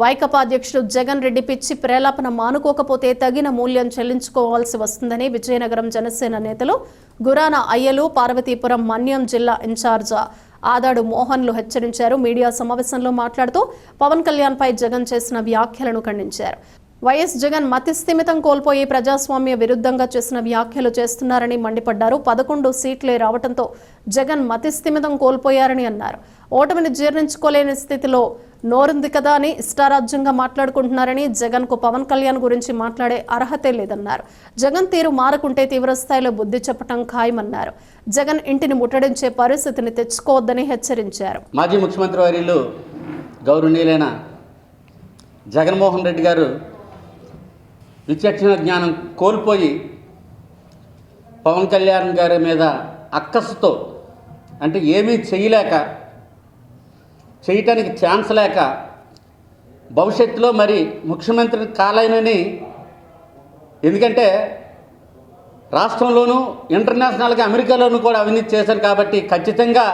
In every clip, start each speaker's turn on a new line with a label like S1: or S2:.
S1: వైకపా అధ్యక్షుడు జగన్ రెడ్డి పిచ్చి ప్రేలాపన మానుకోకపోతే తగిన మూల్యం చెల్లించుకోవాల్సి వస్తుందని విజయనగరం జనసేన నేతలు గురాన అయ్యలు పార్వతీపురం మన్యం జిల్లా ఇన్ఛార్జ్ ఆదాడు మోహన్లు హెచ్చరించారు. మీడియా సమావేశంలో మాట్లాడుతూ పవన్ కళ్యాణ్పై జగన్ చేసిన వ్యాఖ్యలను ఖండించారు. వైఎస్ జగన్ మతి స్థిమితం కోల్పోయి ప్రజాస్వామ్య విరుద్ధంగా చేసిన వ్యాఖ్యలు చేస్తున్నారని మండిపడ్డారు. పదకొండు సీట్లే రావడంతో జగన్ మతి స్థిమితం కోల్పోయారని అన్నారు. ఓటమిని జీర్ణించుకోలేని స్థితిలో నోరుంది కదా అని ఇష్టారాజ్యంగా మాట్లాడుకుంటున్నారని జగన్కు పవన్ కళ్యాణ్ గురించి మాట్లాడే అర్హతే లేదన్నారు. జగన్ తీరు మారకుంటే తీవ్రస్థాయిలో బుద్ధి చెప్పటం ఖాయమన్నారు. జగన్ ఇంటిని ముట్టడించే పరిస్థితిని తెచ్చుకోవద్దని హెచ్చరించారు.
S2: మాజీ ముఖ్యమంత్రి వర్యులు గౌరవనీయులైన జగన్మోహన్ రెడ్డి గారు విచక్షణ జ్ఞానం కోల్పోయి పవన్ కళ్యాణ్ గారి మీద అక్కసుతో అంటే ఏమీ చేయలేక చేయటానికి ఛాన్స్ లేక భవిష్యత్తులో మరి ముఖ్యమంత్రి కాలేనని ఎందుకంటే రాష్ట్రంలోనూ ఇంటర్నేషనల్గా అమెరికాలోనూ కూడా అవినీతి చేశారు కాబట్టి ఖచ్చితంగా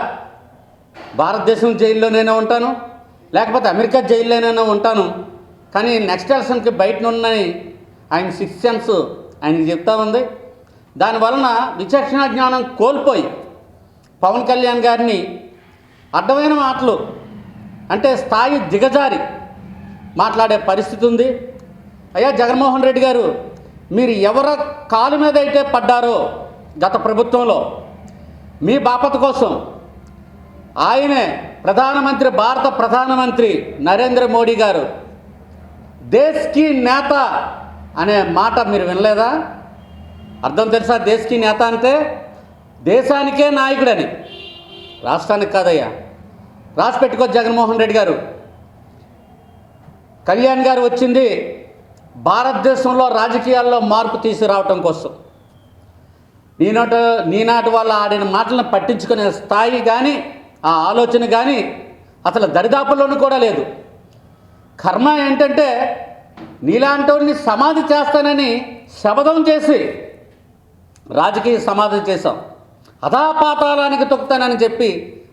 S2: భారతదేశం జైల్లోనైనా ఉంటాను లేకపోతే అమెరికా జైల్లోనైనా ఉంటాను. కానీ నెక్స్ట్ ఎలక్షన్కి బయటనున్నాయి ఆయన సిక్స్ సెన్స్ ఆయనకి చెప్తా ఉంది. దానివలన విచక్షణ జ్ఞానం కోల్పోయి పవన్ కళ్యాణ్ గారిని అడ్డమైన మాటలు అంటే స్థాయి దిగజారి మాట్లాడే పరిస్థితి ఉంది. అయ్యా జగన్మోహన్ రెడ్డి గారు మీరు ఎవరి కాలు మీద అయితే పడ్డారో గత ప్రభుత్వంలో మీ బాపత కోసం ఆయనే ప్రధానమంత్రి భారత ప్రధానమంత్రి నరేంద్ర మోడీ గారు దేశ్కి నేత అనే మాట మీరు వినలేదా? అర్థం తెలుసా దేశ్కి నేత అంటే? దేశానికే నాయకుడని. రాష్ట్రానికి కాదయ్యా. రాసి పెట్టుకో జగన్మోహన్ రెడ్డి గారు. కళ్యాణ్ గారు వచ్చింది భారతదేశంలో రాజకీయాల్లో మార్పు తీసుకురావటం కోసం. నీనాటి నీనాటి వాళ్ళు ఆడిన మాటలను పట్టించుకునే స్థాయి కానీ ఆ ఆలోచన కానీ అసలు దరిదాపుల్లోనూ కూడా లేదు. కర్మ ఏంటంటే నీలాంటి సమాధి చేస్తానని శపథం చేసి రాజకీయ సమాధి చేశాం. అధాపాతాలానికి తొక్కుతానని చెప్పి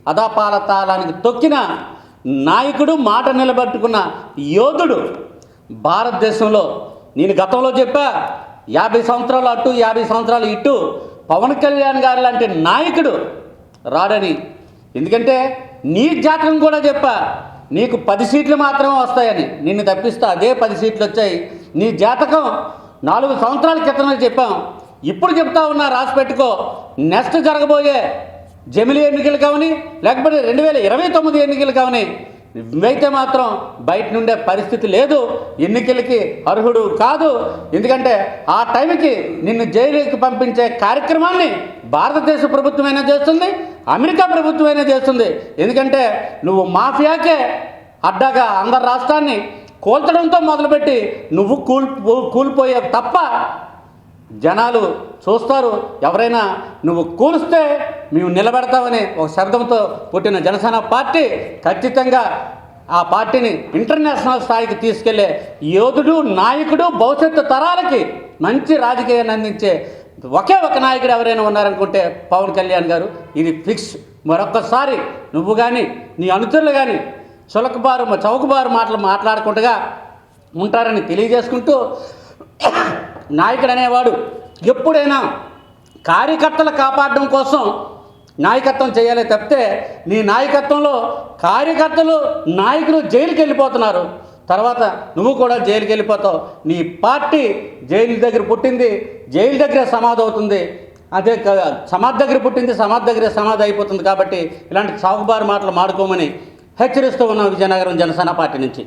S2: అధాపాతాళానికి తొక్కిన నాయకుడు మాట నిలబెట్టుకున్న యోధుడు భారతదేశంలో. నేను గతంలో చెప్పా యాభై సంవత్సరాలు అటు యాభై సంవత్సరాలు ఇటు పవన్ కళ్యాణ్ గారు లాంటి నాయకుడు రాడని. ఎందుకంటే నీ జాతకం కూడా చెప్పా నీకు పది సీట్లు మాత్రమే వస్తాయని. నిన్ను తప్పిస్తే అదే పది సీట్లు వచ్చాయి. నీ జాతకం నాలుగు సంవత్సరాల క్రితమే చెప్పాం. ఇప్పుడు చెప్తా ఉన్నా రాసి పెట్టుకో. నెక్స్ట్ జరగబోయే జమిలి ఎన్నికలు కావని లేకపోతే రెండు వేల ఇరవై తొమ్మిది ఎన్నికలు కావని ఇవైతే మాత్రం బయట నుండే పరిస్థితి లేదు. ఎన్నికలకి అర్హుడు కాదు. ఎందుకంటే ఆ టైంకి నిన్ను జైలుకి పంపించే కార్యక్రమాన్ని భారతదేశ ప్రభుత్వమైనా చేస్తుంది అమెరికా ప్రభుత్వమైనా చేస్తుంది. ఎందుకంటే నువ్వు మాఫియాకే అడ్డాగా అందరు రాష్ట్రాన్ని కూల్చడంతో మొదలుపెట్టి నువ్వు కూల్ కూలిపోయే తప్ప జనాలు చూస్తారు. ఎవరైనా నువ్వు కూలిస్తే మేము నిలబెడతామని ఒక శబ్దంతో పుట్టిన జనసేన పార్టీ ఖచ్చితంగా ఆ పార్టీని ఇంటర్నేషనల్ స్థాయికి తీసుకెళ్ళే యోధుడు నాయకుడు భవిష్యత్తు తరాలకి మంచి రాజకీయాన్ని అందించే ఒకే ఒక నాయకుడు ఎవరైనా ఉన్నారనుకుంటే పవన్ కళ్యాణ్ గారు. ఇది ఫిక్స్. మరొక్కసారి నువ్వు కానీ నీ అనుచరులు కానీ చులకబారు చౌకబారు మాటలు మాట్లాడుకుంటగా ఉంటారని తెలియజేసుకుంటూ నాయకుడు అనేవాడు. ఎప్పుడైనా కార్యకర్తలు కాపాడడం కోసం నాయకత్వం చేయాలి తప్పితే నీ నాయకత్వంలో కార్యకర్తలు నాయకులు జైలుకి వెళ్ళిపోతున్నారు. తర్వాత నువ్వు కూడా జైలుకి వెళ్ళిపోతావు. నీ పార్టీ జైలు దగ్గర పుట్టింది జైలు దగ్గరే సమాధి అవుతుంది. అదే సమాధి దగ్గర పుట్టింది సమాధి దగ్గరే సమాధి అయిపోతుంది కాబట్టి ఇలాంటి సాగుబారు మాటలు మాడుకోమని హెచ్చరిస్తూ ఉన్నాం విజయనగరం జనసేన పార్టీ నుంచి.